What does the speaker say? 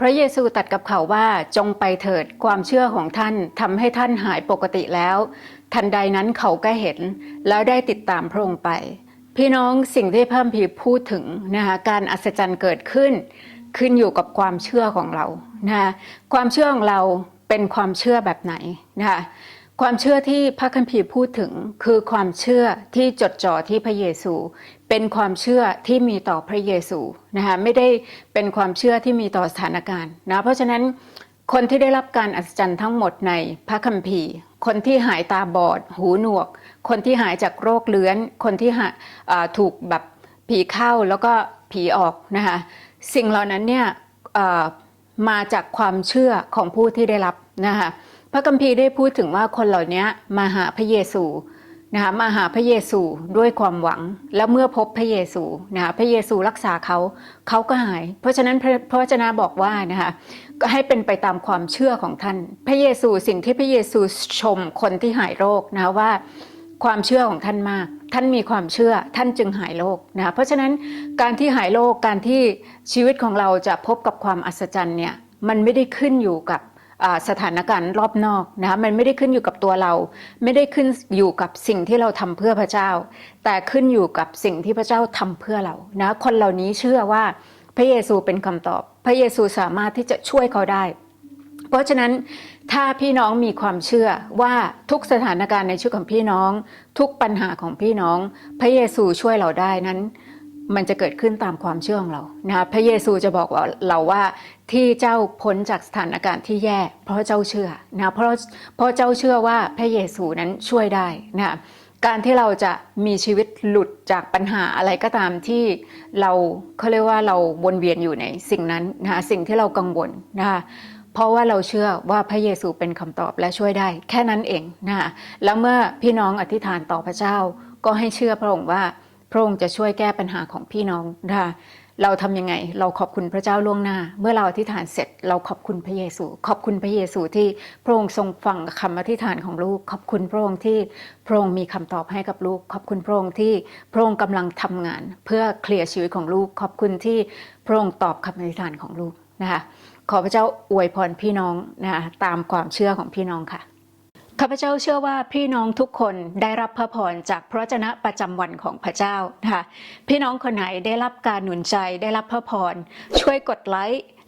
พระเยซูตัดกับเขาว่าจงไปเถิดความเชื่อของท่านทำให้ท่านหายปกติแล้ว ทันใดนั้นเขาก็เห็น แล้วได้ติดตามพระองค์ไป พี่น้องสิ่งที่พระพีพูดถึงนะคะการอัศจรรย์เกิดขึ้น ขึ้นอยู่กับความเชื่อของเรานะคะความเชื่อของเราเป็นความเชื่อแบบไหนนะคะ ความเชื่อที่พระคัมภีร์พูดถึงคือความเชื่อที่จดจ่อที่พระเยซู เป็นความเชื่อที่มีต่อพระเยซูนะคะไม่ได้เป็นความเชื่อที่มีต่อสถานการณ์นะเพราะฉะนั้นคนที่ได้รับการอัศจรรย์ทั้งหมดในพระคัมภีร์ คนที่หายตาบอด หูหนวก คนที่หายจากโรคเลื้อน คนที่ถูกแบบผีเข้าแล้วก็ผีออกนะคะสิ่งเหล่านั้นเนี่ยมาจากความเชื่อของผู้ที่ได้รับนะคะ พระคัมภีร์ได้พูดถึงว่าคนเหล่านี้มาหาพระเยซูนะคะมาหาพระเยซูด้วยความหวัง แล้วเมื่อพบพระเยซูนะคะพระเยซูรักษาเขาเขาก็หาย เพราะฉะนั้นพระวจนะบอกว่านะคะก็ให้เป็นไปตามความเชื่อของท่าน พระเยซูสิ่งที่พระเยซูชมคนที่หายโรคนะว่าความเชื่อของท่านมาก ท่านมีความเชื่อ ท่านจึงหายโรคนะะเพราะฉะนั้นการที่หายโรค การที่ชีวิตของเราจะพบกับความอัศจรรย์เนี่ย มันไม่ได้ขึ้นอยู่กับ สถานการณ์รอบนอกนะคะมันไม่ได้ขึ้นอยู่กับตัวเรา ไม่ได้ขึ้นอยู่กับสิ่งที่เราทำเพื่อพระเจ้า แต่ขึ้นอยู่กับสิ่งที่พระเจ้าทำเพื่อเรานะคนเหล่านี้เชื่อว่าพระเยซูเป็นคำตอบ พระเยซูสามารถที่จะช่วยเขาได้ เพราะฉะนั้นถ้าพี่น้องมีความเชื่อว่าทุกสถานการณ์ในชีวิตของพี่น้อง ทุกปัญหาของพี่น้อง พระเยซูช่วยเราได้นั้น มันจะเกิดขึ้นตามความเชื่อของเรานะคะพระเยซูจะบอกว่าเราว่าที่เจ้าพ้นจากสถานการณ์ที่แย่ เพราะเจ้าเชื่อนะเพราะเพราะเจ้าเชื่อว่าพระเยซูนั้นช่วยได้นะการที่เราจะมีชีวิตหลุดจากปัญหาอะไรก็ตามที่เราเขาเรียกว่าเราวนเวียนอยู่ในสิ่งนั้นนะสิ่งที่เรากังวลนะคะเพราะว่าเราเชื่อว่าพระเยซูเป็นคำตอบและช่วยได้ แค่นั้นเองนะแล้วเมื่อพี่น้องอธิษฐานต่อพระเจ้าก็ให้เชื่อพระองค์ว่า พระองค์จะช่วยแก้ปัญหาของพี่น้องนะคะเราทำยังไง เราขอบคุณพระเจ้าล่วงหน้า เมื่อเราอธิษฐานเสร็จ เราขอบคุณพระเยซู ขอบคุณพระเยซูที่พระองค์ทรงฟังคำอธิษฐานของลูก ขอบคุณพระองค์ที่พระองค์มีคำตอบให้กับลูก ขอบคุณพระองค์ที่พระองค์กำลังทำงาน เพื่อเคลียร์ชีวิตของลูก ขอบคุณที่พระองค์ตอบคำอธิษฐานของลูกนะคะขอพระเจ้าอวยพรพี่น้องนะคะตามความเชื่อของพี่น้องค่ะ ข้าพเจ้าเชื่อว่าพี่น้องทุกคนได้รับพระพรจากพระเจนะประจำวันของพระเจ้านะคะพี่น้องคนไหนได้รับการหนุนใจได้รับพระพรช่วยกดไลค์